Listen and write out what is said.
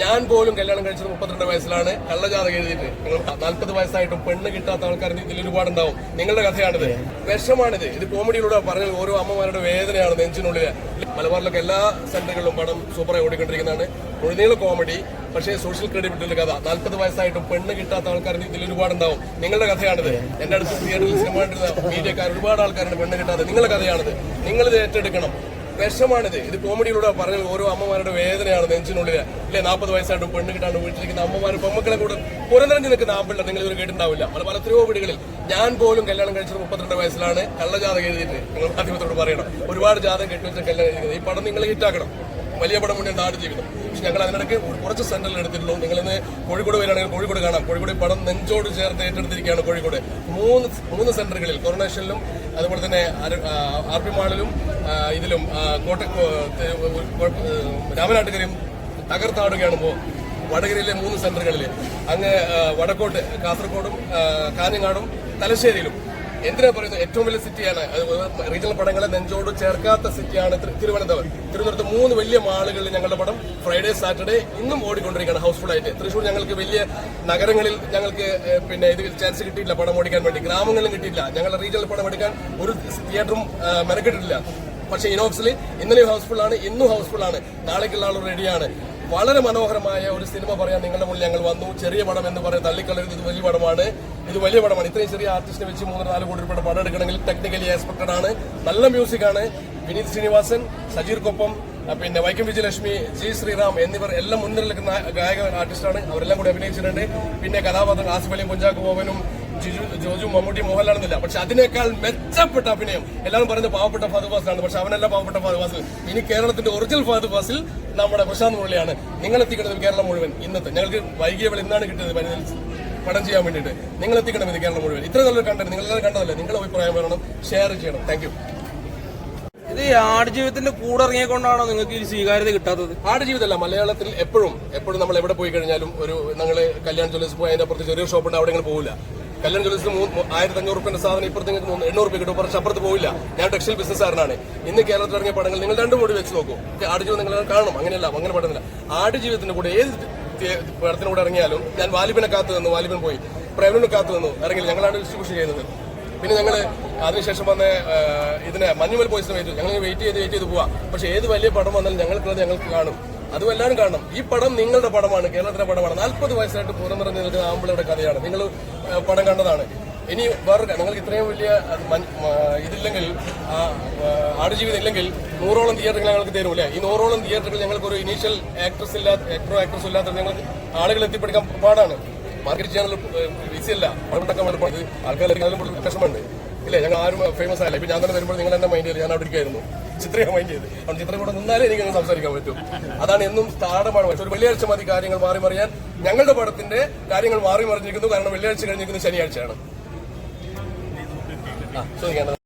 ഞാൻ പോലും കല്യാണം കഴിച്ചത് മുപ്പത്തിരണ്ട് വയസ്സിലാണ്. കള്ളജാതകം എഴുതിയിട്ട് നിങ്ങൾ നാൽപ്പത് വയസ്സായിട്ടും പെണ്ണ് കിട്ടാത്ത ആൾക്കാർ ഇതിൽ ഒരുപാടുണ്ടാവും. നിങ്ങളുടെ കഥയാണിത്. വിഷമാണിത്. ഇത് കോമഡിയിലൂടെ പറഞ്ഞത് ഓരോ അമ്മമാരുടെ വേദനയാണ് നെഞ്ചിനുള്ളിൽ മലബാറിലൊക്കെ എല്ലാ സെന്ററുകളിലും പടം സൂപ്പറായി ഓടിക്കൊണ്ടിരിക്കുന്നതാണ്. മുഴുനീള കോമഡി പക്ഷേ സോഷ്യൽ ക്രെഡിബിലിറ്റി കഥ. നാൽപ്പത് വയസ്സായിട്ടും പെണ്ണ് കിട്ടാത്ത ആൾക്കാർ ഇതിൽ ഒരുപാടുണ്ടാവും. നിങ്ങളുടെ കഥയാണിത്. എന്റെ അടുത്ത് തിയേറ്ററിൽ സിനിമ മീഡിയക്കാർ ഒരുപാട് ആൾക്കാരുണ്ട് പെണ്ണ് കിട്ടാതെ. നിങ്ങളുടെ കഥയാണിത്. നിങ്ങളിത് ഏറ്റെടുക്കണം. വിഷമാണിത്. ഇത് കോമഡിയിലൂടെ പറഞ്ഞത് ഓരോ അമ്മമാരുടെ വേദനയാണ് നെഞ്ചിനുള്ളിൽ അല്ലെ നാൽപ്പത് വയസ്സായിട്ടും പെണ്ണ് കിട്ടാണ്ട് വീട്ടിലിരിക്കുന്ന അമ്മമാർ പെമ്മക്കളെ കൂടെ പുറനിറഞ്ഞു നിൽക്കുന്ന ആമ്പിള്ള നിങ്ങൾ ഇവർ കേട്ടിട്ടുണ്ടാവില്ല. പല പല എത്രയോ വീടുകളിൽ ഞാൻ പോലും കല്യാണം കഴിച്ചത് മുപ്പത്തിരണ്ട് വയസ്സിലാണ്. കള്ളജാതകം എഴുതിയിട്ട് നിങ്ങൾ മാധ്യമത്തോട് പറയണം. ഒരുപാട് ജാതകം കെട്ടിവെച്ച കല്യാണം എഴുതിയത്. ഈ പടം നിങ്ങൾ ഹിറ്റാക്കണം. വലിയ പടം മുന്നേ നാട് ജീവിതം പക്ഷെ ഞങ്ങൾ അതിനിടയ്ക്ക് കുറച്ച് സെന്ററിൽ എടുത്തിട്ടുള്ളൂ നിങ്ങളിന്ന് കോഴിക്കോട് വരികയാണെങ്കിൽ കോഴിക്കോട് കാണാം. കോഴിക്കോട് പടം നെഞ്ചോട് ചേർത്ത് ഏറ്റെടുത്തിരിക്കുകയാണ് കോഴിക്കോട്. മൂന്ന് മൂന്ന് സെന്ററുകളിൽ കൊറോണേഷനിലും അതുപോലെ തന്നെ ആർ- പി മാളിലും ഇതിലും കോട്ട രാമനാട്ടുകരയും തകർത്താടുകയാണ് ഇപ്പോൾ വടകരയിലെ മൂന്ന് സെന്ററുകളിൽ അങ്ങ് വടക്കോട്ട് കാസർഗോഡും കാഞ്ഞങ്ങാടും തലശ്ശേരിയിലും. എന്തിനാ പറയുന്നത്? ഏറ്റവും വലിയ സിറ്റിയാണ്. റീജിയണൽ പടങ്ങളെ നെഞ്ചോട് ചേർക്കാത്ത സിറ്റിയാണ് തിരു- തിരുവനന്തപുരം. തിരുവനന്തപുരത്ത് മൂന്ന് വലിയ മാളുകളിൽ ഞങ്ങളുടെ പടം ഫ്രൈഡേ സാറ്റർഡേ ഇന്നും ഓടിക്കൊണ്ടിരിക്കുകയാണ് ഹൗസ്ഫുൾ ആയിട്ട് തൃശ്ശൂർ ഞങ്ങൾക്ക് വലിയ നഗരങ്ങളിൽ ഞങ്ങൾക്ക് പിന്നെ ഇത് ചാൻസ് കിട്ടിയില്ല പടം ഓടിക്കാൻ വേണ്ടി. ഗ്രാമങ്ങളിലും കിട്ടിയില്ല ഞങ്ങളുടെ റീജിയണൽ പടം എടുക്കാൻ ഒരു തിയേറ്ററും മെനക്കെട്ടിട്ടില്ല. പക്ഷേ ഇനോക്സിൽ ഇന്നലെയും ഹൗസ്ഫുൾ ആണ് ഇന്നും ഹൗസ്ഫുൾ ആണ് നാളേക്കുള്ള ആളും റെഡിയാണ് വളരെ മനോഹരമായ ഒരു സിനിമ പറയാൻ നിങ്ങളുടെ മുന്നിൽ ഞങ്ങൾ വന്നു. ചെറിയ പടം എന്ന് പറയാൻ തള്ളിക്കളരുത് ഇത് വലിയ പടമാണ്. ഇത് വലിയ പടമാണ്. ഇത്രയും ചെറിയ ആർട്ടിസ്റ്റിനെ വെച്ച് മൂന്ന് നാല് കോടി രൂപയുടെ പടം എടുക്കണമെങ്കിൽ ടെക്നിക്കലി എക്സ്പെക്ടഡ് ആണ്. നല്ല മ്യൂസിക് ആണ്. വിനീത് ശ്രീനിവാസൻ സജീർക്കൊപ്പം പിന്നെ വൈക്കം വിജയലക്ഷ്മി ജി ശ്രീറാം എന്നിവർ എല്ലാം മുന്നിൽ നിൽക്കുന്ന ഗായക ആർട്ടിസ്റ്റാണ് അവരെല്ലാം കൂടി അഭിനയിച്ചിട്ടുണ്ട്. പിന്നെ കഥാപാത്രം ആസിഫ് അലിയും കുഞ്ചാക്കോ ബോബനും ജിജു ജോജു മമ്മൂട്ടി മോഹൻലാലെന്നില്ല. പക്ഷെ അതിനേക്കാൾ മെച്ചപ്പെട്ട അഭിനയം എല്ലാവരും പറയുന്നത് പാവപ്പെട്ട ഫാദു ഫാസിലാണ്. പക്ഷെ അവനല്ല പാവപ്പെട്ട ഫാദുബാസ് ഫാസിൽ. ഇനി കേരളത്തിന്റെ ഒറിജിനൽ ഫാദുബാസിൽ നമ്മുടെ പ്രശാന്ത് മുരളിയാണ്. നിങ്ങൾ എത്തിക്കുന്നത് കേരളം മുഴുവൻ ഇന്നത്തെ. ഞങ്ങൾക്ക് വൈകിയ വേള ഇന്നാണ് കിട്ടിയത് പടം ചെയ്യാൻ വേണ്ടിയിട്ട്. നിങ്ങൾ എത്തിക്കണം ഇത് കേരളം മുഴുവൻ. ഇത്ര നല്ലൊരു കണ്ടന്റ് നിങ്ങളെല്ലാം കണ്ടതല്ലേ? നിങ്ങളുടെ അഭിപ്രായം വേണം ഷെയർ ചെയ്യണം. താങ്ക് ഇത് ആടുജീവിതത്തിന്റെ കൂടെ ഇറങ്ങിക്കൊണ്ടാണോ നിങ്ങൾക്ക് ഈ സ്വീകാര്യത കിട്ടാത്തത്? ആടുജീവിതമല്ല മലയാളത്തിൽ എപ്പോഴും എപ്പോഴും നമ്മൾ എവിടെ പോയി കഴിഞ്ഞാലും ഒരു നിങ്ങൾ കല്യാൺ ജ്വല്ലേഴ്സ് പോയി അതിന്റെ അപ്പുറത്ത് ചെറിയ ഷോപ്പുണ്ട് അവിടെ ഇങ്ങനെ പോകില്ല കല്യാൺ ജ്വല്ലേഴ്സ് ആയിരത്തി അഞ്ഞൂറ് റുപ്യന്റെ സാധനം ഇപ്പുറത്ത് നിങ്ങൾക്ക് എണ്ണൂറ് രൂപ കിട്ടും കുറച്ച് അപ്പുറത്ത് പോയില്ല ഞാൻ ടെക്സ്റ്റൈൽ ബിസിനസ്സുകാരനാണ് ഇന്ന് കേരളത്തിൽ ഇറങ്ങിയ പടങ്ങൾ നിങ്ങൾ രണ്ടും കൂടി വെച്ച് നോക്കൂ. ആടുജീവിതം നിങ്ങൾ കാണണം. അങ്ങനെയല്ല അങ്ങനെ പടമില്ല ആടുജീവിതത്തിന്റെ കൂടെ ഏത് പടത്തിന് കൂടെ ഇറങ്ങിയാലും ഞാൻ വാലിബിനെ കാത്തു നിന്നു വാലിബൻ പോയി. പ്രേമനെ കാത്തു നിന്നു ഇറങ്ങില്ല. ഞങ്ങളാണ് ഡിസ്ട്രിബ്യൂഷൻ ചെയ്യുന്നത്. പിന്നെ ഞങ്ങൾ അതിനുശേഷം വന്ന ഇതിനെ മഞ്ഞുമൽ പോയിസിന് വെയിറ്റ് ഞങ്ങൾ വെയിറ്റ് ചെയ്ത് വെയിറ്റ് ചെയ്ത് പോവാം. പക്ഷേ ഏത് വലിയ പടം വന്നാലും ഞങ്ങൾക്കുള്ളത് ഞങ്ങൾക്ക് കാണും. അതും എല്ലാവരും കാണണം. ഈ പടം നിങ്ങളുടെ പടമാണ് കേരളത്തിലെ പടമാണ്. നാൽപ്പത് വയസ്സായിട്ട് പുറന്നിറങ്ങി നിൽക്കുന്ന ആമ്പിളയുടെ കഥയാണ്. നിങ്ങൾ പടം കണ്ടതാണ്. ഇനി വേറെ നിങ്ങൾക്ക് ഇത്രയും വലിയ ഇതില്ലെങ്കിൽ ആടുജീവിതം ഇല്ലെങ്കിൽ നൂറോളം തിയേറ്ററുകൾ ഞങ്ങൾക്ക് തരും അല്ലേ? ഈ നൂറോളം തിയേറ്ററുകൾ ഞങ്ങൾക്ക് ഒരു ഇനീഷ്യൽ ആക്ട്രസ് ഇല്ലാത്ത ആക്ടറോ ആക്ട്രസ് ഇല്ലാത്ത ഞങ്ങൾക്ക് ആളുകൾ എത്തിപ്പെടുക്കാൻ പാടാണ്. മാർക്കറ്റ് ചാനൽ ഈസിയല്ല പടമുണ്ടാക്കാൻ വേണ്ടി ആൾക്കാർ കഷ്ടമുണ്ട് ഇല്ലേ? ഞങ്ങൾ ആരും ഫേമസ് ആയില്ല. ഇപ്പൊ ഞാൻ തന്നെ വരുമ്പോൾ നിങ്ങൾ എന്നെ മൈൻഡ് ചെയ്ത് ഞാൻ അവിടെ ഇരിക്കായിരുന്നു ചിത്രയെ മൈൻഡ് ചെയ്ത്. അതുകൊണ്ട് ചിത്രം കൂടെ നിന്നാലേ എനിക്ക് സംസാരിക്കാൻ പറ്റും. അതാണ് എന്നും താടമാണ് പക്ഷെ ഒരു വെള്ളിയാഴ്ച മതി കാര്യങ്ങൾ മാറി മറിയാൻ. ഞങ്ങളുടെ പടത്തിന്റെ കാര്യങ്ങൾ മാറി മറിഞ്ഞിരിക്കുന്നു. കാരണം വെള്ളിയാഴ്ച കഴിഞ്ഞിരിക്കുന്നത് ശനിയാഴ്ചയാണ്. ആ